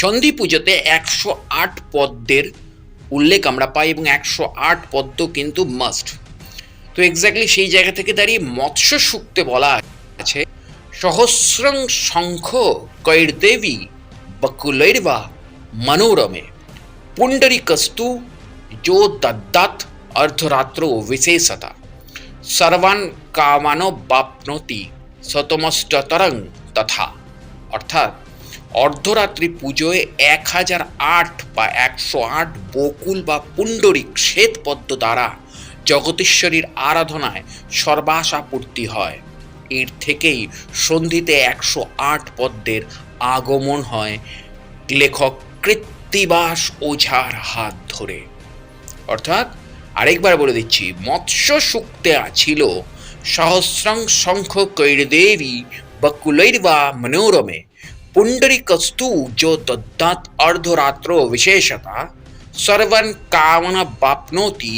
সন্ধি পুজোতে একশো আট পদ্মের উল্লেখ আমরা পাই এবং একশো আট পদ্ম কিন্তু মাস্ট তো এক্স্যাক্টলি সেই জায়গা থেকে দাঁড়িয়ে মৎস্য সুক্তে বলা আছে, সহস্রং শঙ্খ কৈর দেবী বকুলৈর্বা মনোরমে। পুণ্ডরিকস্তু যো দদ্দাত অর্ধরাত্র বিশেষতা সর্বান কামানো বাপনতি শতমষ্টতরং তথা। অর্থাৎ অর্ধরাত্রি পুজোয় এক হাজার আট বা একশো আট বকুল বা পুণ্ডরিক শ্বেতপদ্ম দ্বারা জগতেশ্বরীর আরাধনায় সর্বাশাপূর্তি হয়। এর থেকেই সন্ধিতে একশো আট পদ্মের আগমন হয়। লেখক কৃত্তিবাস ওঝার হাত ধরে। অর্থাৎ আরেকবার বলে দিচ্ছি মৎস্য সূক্তে ছিল সহস্রং শঙ্খ কৈরদেবী বকুলৈর্বা মনোরমে। পুণ্ডরিকস্তু যো দদ্দাত অর্ধরাত্র বিশেষতা সর্বন কামন বাপ্নোতি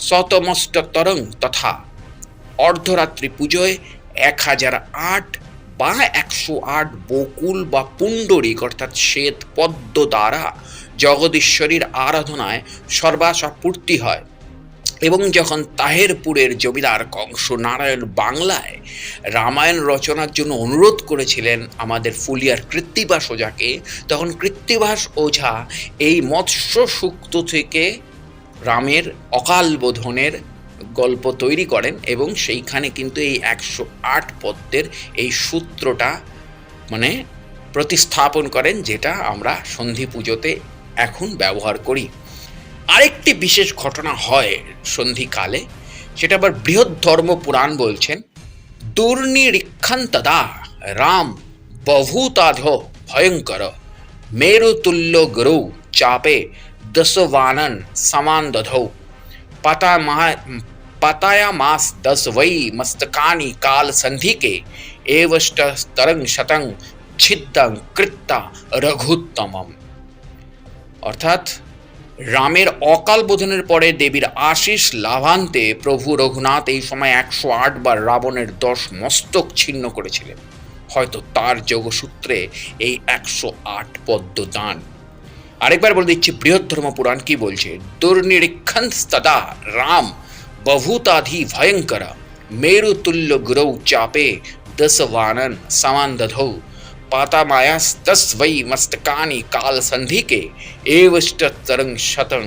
শতমষ্টতরং তথা অর্ধরাত্রি পুজোয় এক হাজার আট বা একশো আট বকুল বা পুণ্ডরিক অর্থাৎ শ্বেত পদ্ম দ্বারা জগদীশ্বরীর আরাধনায় সর্বাশা হয় এবং যখন তাহেরপুরের জমিদার কংস নারায়ণ বাংলায় রামায়ণ রচনার জন্য অনুরোধ করেছিলেন আমাদের ফুলিয়ার কৃত্তিবাস ওঝাকে, তখন কৃত্তিবাস ওঝা এই মৎস্য সূক্ত থেকে রামের অকাল বোধনের গল্প তৈরি করেন এবং সেইখানে কিন্তু এই একশো আট পদ্মের এই সূত্রটা মানে প্রতিস্থাপন করেন, যেটা আমরা সন্ধি পুজোতে এখন ব্যবহার করি। আরেকটি বিশেষ ঘটনা হয় সন্ধিকালে সেটা আবার বৃহৎ ধর্ম পুরাণ বলছেন দুর্নিরীক্ষন্তদা রাম বভূতাধ ভয়ঙ্কর মেরুতুল্য গুরু চাপে দশবানন সমান দধৌ पता महा पताया मास दस वै मस्तकानि काल संधि के एवष्ट तरंग शतंग ছিদ্দাং কৃত্তা রঘুত্তমম অর্থাৎ রামের অকাল বোধনের পরে দেবীর আশিস লাভান্তে প্রভু রঘুনাথ এই সময় একশো আট বার রাবণের দশ মস্তক ছিন্ন করেছিলেন। হয়তো তার যোগসূত্রে এই একশো আট পদ্ম দান। আরেকবার বলে দিচ্ছি বৃহৎ ধর্ম পুরাণ কি বলছে? দুর্নিরীক্ষন্তদা রাম বহুতাধি ভয়ঙ্কর, মেরুতুল্য গুরৌ চাপে দশবানন সমান দধৌ पाता मायास्तस् वै मस्तकानि कालसन्धिके एवश्च तरं শতং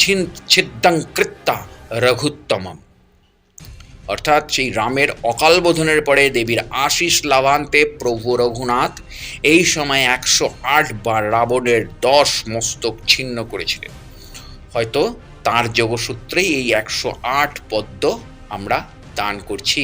ছিন ছিদ্দং কৃত্তা রঘুত্তমম অর্থাৎ সেই রামের অকাল বোধনের পরে দেবীর আশিস লাভান্তে প্রভু রঘুনাথ এই সময় একশো আট বার রাবণের দশ মস্তক ছিন্ন করেছিলেন হয়তো তার যোগসূত্রেই এই একশো আট পদ্ম আমরা দান করছি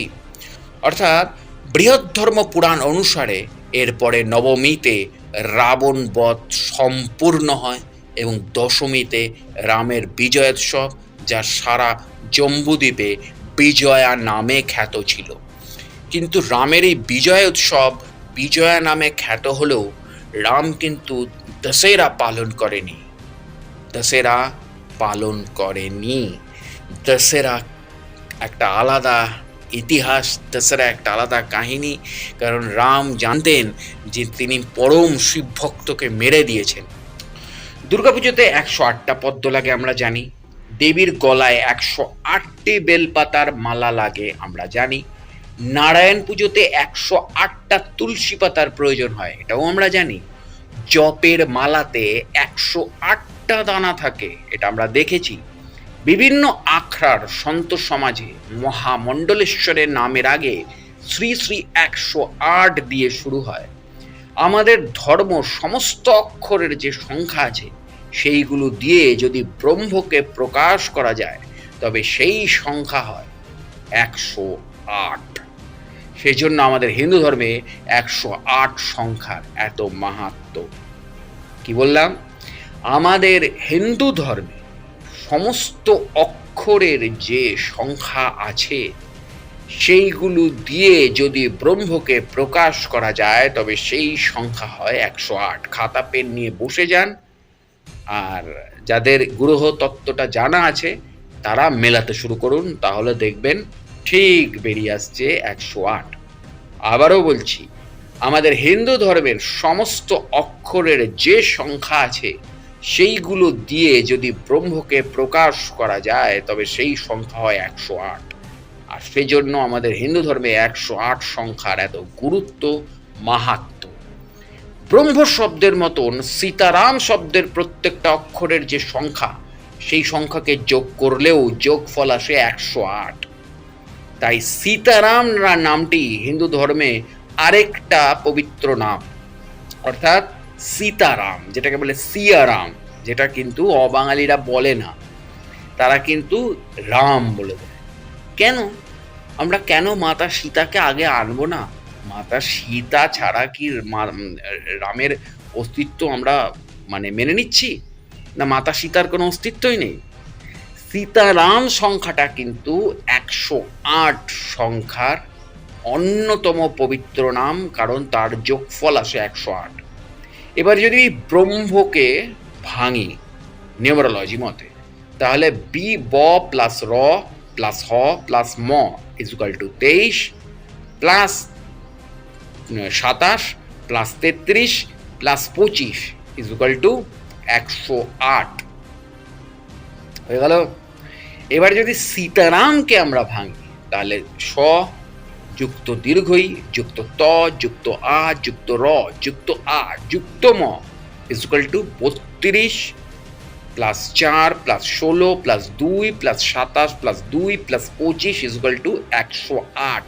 অর্থাৎ বৃহৎ ধর্ম পুরাণ অনুসারে এরপরে নবমীতে রাবণ বধ সম্পূর্ণ হয় এবং দশমীতে রামের বিজয়োৎসব, যা সারা জম্বুদ্বীপে বিজয়া নামে খ্যাত ছিল। কিন্তু রামের এই বিজয় উৎসব বিজয়া নামে খ্যাত হলেও রাম কিন্তু দশেরা পালন করেনি। দশেরা পালন করেনি। দশেরা একটা আলাদা ইতিহাস তাছাড়া একটা আলাদা কাহিনী। কারণ রাম জানতেন যে তিনি পরম শিব ভক্তকে মেরে দিয়েছেন। দুর্গাপুজোতে একশো আটটা পদ্ম লাগে আমরা জানি। দেবীর গলায় একশো আটটি বেলপাতার মালা লাগে আমরা জানি। নারায়ণ পুজোতে একশো আটটা তুলসী পাতার প্রয়োজন হয়, এটাও আমরা জানি। জপের মালাতে একশো আটটা দানা থাকে, এটা আমরা দেখেছি। বিভিন্ন আখড়ার সন্ত সমাজে মহামণ্ডলেশ্বরের নামের আগে শ্রী শ্রী একশো আট দিয়ে শুরু হয়। আমাদের ধর্ম সমস্ত অক্ষরের যে সংখ্যা আছে, সেইগুলো দিয়ে যদি ব্রহ্মকে প্রকাশ করা যায়, তবে সেই সংখ্যা হয় একশো আট। সেই জন্য আমাদের হিন্দু ধর্মে একশো আট সংখ্যার এত মাহাত্ম কি বললাম? আমাদের হিন্দু ধর্মে সমস্ত অক্ষরের যে সংখ্যা আছে, সেইগুলো দিয়ে যদি ব্রহ্মকে প্রকাশ করা যায়, তবে সেই সংখ্যা হয় একশো আট। খাতা, পেন নিয়ে বসে যান। আর যাদের গ্রহ তত্ত্বটা জানা আছে, তারা মেলাতে শুরু করুন। তাহলে দেখবেন ঠিক বেরিয়ে আসছে একশো আট। আবারও বলছি, আমাদের হিন্দু ধর্মের সমস্ত অক্ষরের যে সংখ্যা আছে সেইগুলো দিয়ে যদি ব্রহ্মকে প্রকাশ করা যায়, তবে সেই সংখ্যা হয় একশো আট। আর সেজন্য আমাদের হিন্দু ধর্মে একশো আট সংখ্যার এত গুরুত্ব মাহাত্ম। ব্রহ্ম শব্দের মতন সীতারাম শব্দের প্রত্যেকটা অক্ষরের যে সংখ্যা, সেই সংখ্যাকে যোগ করলেও যোগফল আসে একশো আট। তাই সীতারাম নামটি হিন্দু ধর্মে আরেকটা পবিত্র নাম। অর্থাৎ সীতারাম, যেটাকে বলে সিয়ারাম, যেটা কিন্তু অবাঙালিরা বলে না। তারা কিন্তু রাম বলে দেয়। কেন? আমরা কেন মাতা সীতাকে আগে আনব না? মাতা সীতা ছাড়া কি রামের অস্তিত্ব আমরা মানে মেনে নিচ্ছি? না, মাতা সীতার কোনো অস্তিত্বই নেই। সীতারাম সংখ্যাটা কিন্তু একশো আট সংখ্যার অন্যতম পবিত্র নাম, কারণ তার যোগফল আসে একশো আট। এবার যদি ব্রহ্মকে ভাঙি, নিউমারোলজি মতে, তাহলে বি ব প্লাস র প্লাস হ প্লাস ম ইজুকাল টু তেইশ প্লাস সাতাশ প্লাস তেত্রিশ প্লাস পঁচিশ ইজুকাল টু একশো আট। হয়ে গেল? এবার যদি সীতারামকে আমরা ভাঙি, তাহলে স যুক্ত দীর্ঘই, যুক্ত ত, যুক্ত আ, যুক্ত র, যুক্ত আ, যুক্ত ম ইজুকাল টু বত্রিশ প্লাস চার প্লাস ষোলো প্লাস দুই প্লাস সাতাশ প্লাস দুই প্লাস পঁচিশ ইজুকাল টু একশো আট।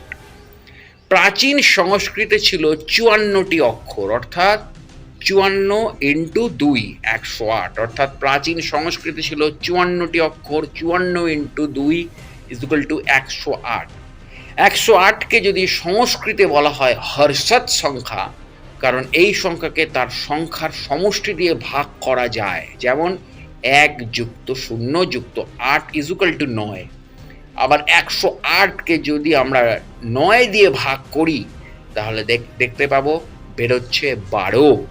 প্রাচীন সংস্কৃতে ছিল চুয়ান্নটি অক্ষর, অর্থাৎ চুয়ান্ন ইন্টু দুই, একশো আট। অর্থাৎ প্রাচীন সংস্কৃতে ছিল চুয়ান্নটি অক্ষর, চুয়ান্ন ইন্টু দুই ইজুকাল টু একশো আট। একশো আটকে যদি সংস্কৃতে বলা হয় হর্ষদ সংখ্যা, কারণ এই সংখ্যাকে তার সংখ্যার সমষ্টি দিয়ে ভাগ করা যায়। যেমন এক যুক্ত শূন্য যুক্ত আট ইজুকাল টু নয়। আবার একশো আটকে যদি আমরা নয় দিয়ে ভাগ করি, তাহলে দেখ- দেখতে পাবো বেরোচ্ছে বারো।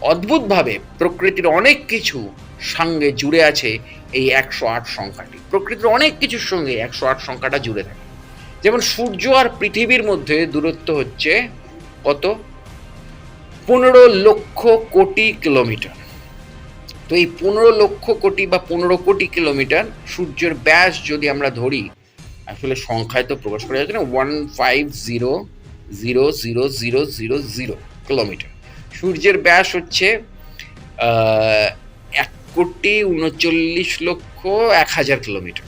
অদ্ভুতভাবে প্রকৃতির অনেক কিছু সঙ্গে জুড়ে আছে এই একশো আট সংখ্যাটি। প্রকৃতির অনেক কিছুর সঙ্গে একশো আট সংখ্যাটা জুড়ে থাকে। যেমন সূর্য আর পৃথিবীর মধ্যে দূরত্ব হচ্ছে কত? পনেরো লক্ষ কোটি কিলোমিটার। তো এই পনেরো লক্ষ কোটি বা পনেরো কোটি কিলোমিটার সূর্যের ব্যাস যদি আমরা ধরি, আসলে সংখ্যায় তো প্রকাশ করা যাচ্ছে না one five zero zero zero zero zero zero kilometre সূর্যের ব্যাস হচ্ছে এক কোটি উনচল্লিশ লক্ষ এক হাজার কিলোমিটার।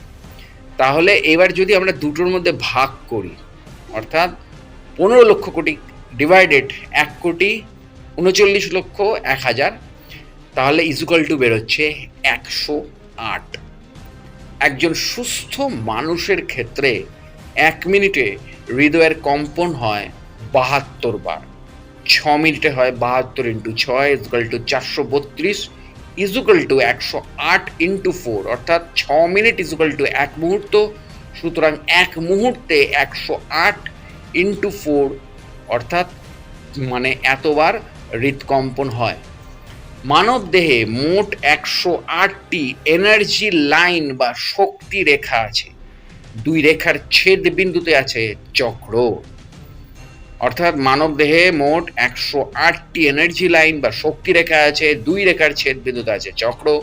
তাহলে এবার যদি আমরা দুটোর মধ্যে ভাগ করি, অর্থাৎ পনেরো লক্ষ কোটি ডিভাইডেড এক কোটি উনচল্লিশ লক্ষ এক হাজার, তাহলে ইজুকাল টু বেরোচ্ছে একশো আট। একজন সুস্থ মানুষের ক্ষেত্রে এক মিনিটে হৃদয়ের কম্পন হয় বাহাত্তর বার। ছ মিনিটে হয় বাহাত্তর ইন্টু ছয় ইজুকাল টু চারশো বত্রিশ ইজুকাল টু একশো আট ইন্টু ফোর অর্থাৎ ছ মিনিট ইজুকাল টু এক মুহূর্ত, সুতরাং এক মুহূর্তে একশো আট ইন্টু ফোর অর্থাৎ মানে এতবার হৃদকম্পন হয়। মানব দেহে মোট একশো আটটি এনার্জি লাইন বা শক্তি রেখা আছে। দুই রেখার ছেদ বিন্দুতে আছে চক্র। অর্থাৎ মানব দেহে মোট একশো আটটি এনার্জি লাইন বা শক্তি রেখা আছে, দুই রেখার ছেদ বিন্দুতে আছে, চক্র।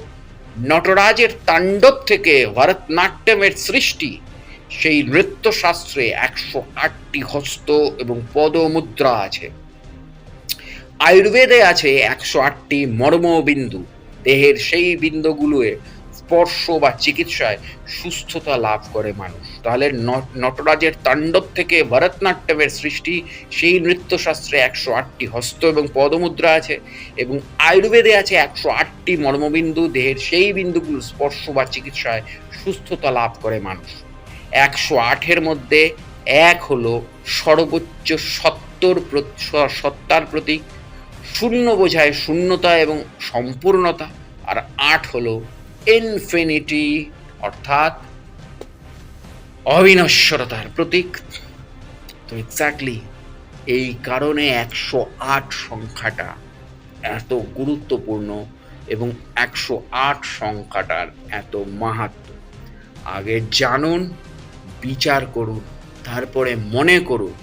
নটরাজের তাণ্ডব থেকে ভরতনাট্যমের সৃষ্টি, সেই নৃত্যশাস্ত্রে একশো আটটি হস্ত এবং পদমুদ্রা আছে। আয়ুর্বেদে আছে একশো আটটি মর্মবিন্দু। দেহের সেই বিন্দুগুলোয় স্পর্শ বা চিকিৎসায় সুস্থতা লাভ করে মানুষ। তাহলে নটরাজের তাণ্ডব থেকে ভরতনাট্যমের সৃষ্টি, সেই নৃত্যশাস্ত্রে একশো আটটি হস্ত এবং পদমুদ্রা আছে এবং আয়ুর্বেদে আছে একশো আটটি মর্মবিন্দু, দেহের সেই বিন্দুগুলো স্পর্শ বা চিকিৎসায় সুস্থতা লাভ করে মানুষ। একশো আটের মধ্যে এক হলো সর্বোচ্চ সত্তর সত্তার প্রতীক। শূন্য বোঝায় শূন্যতা এবং সম্পূর্ণতা। আর আট হলো ইনফিনিটি অর্থাৎ অবিনশ্বরতার প্রতীক। তো এক্স্যাক্টলি এই কারণে একশো আট সংখ্যাটা এত গুরুত্বপূর্ণ এবং একশো আট সংখ্যাটার এত মাহাত্ম। আগে জানুন, বিচার করুন, তারপরে মনে করুন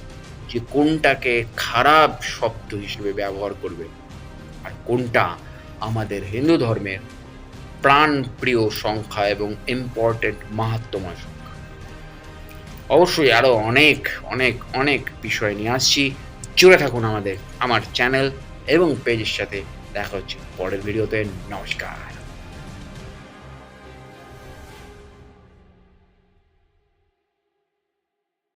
যে কোনটাকে খারাপ শব্দ হিসেবে ব্যবহার করবে আর কোনটা আমাদের হিন্দু ধর্মের প্রাণপ্রিয় সংখ্যা এবং ইম্পর্টেন্ট মাহাত্মময় সংখ্যা। অবশ্যই আরও অনেক অনেক অনেক বিষয় নিয়ে আসছি। জুড়ে থাকুন আমাদের, আমার চ্যানেল এবং পেজের সাথে। দেখা হচ্ছে পরের ভিডিওতে। নমস্কার।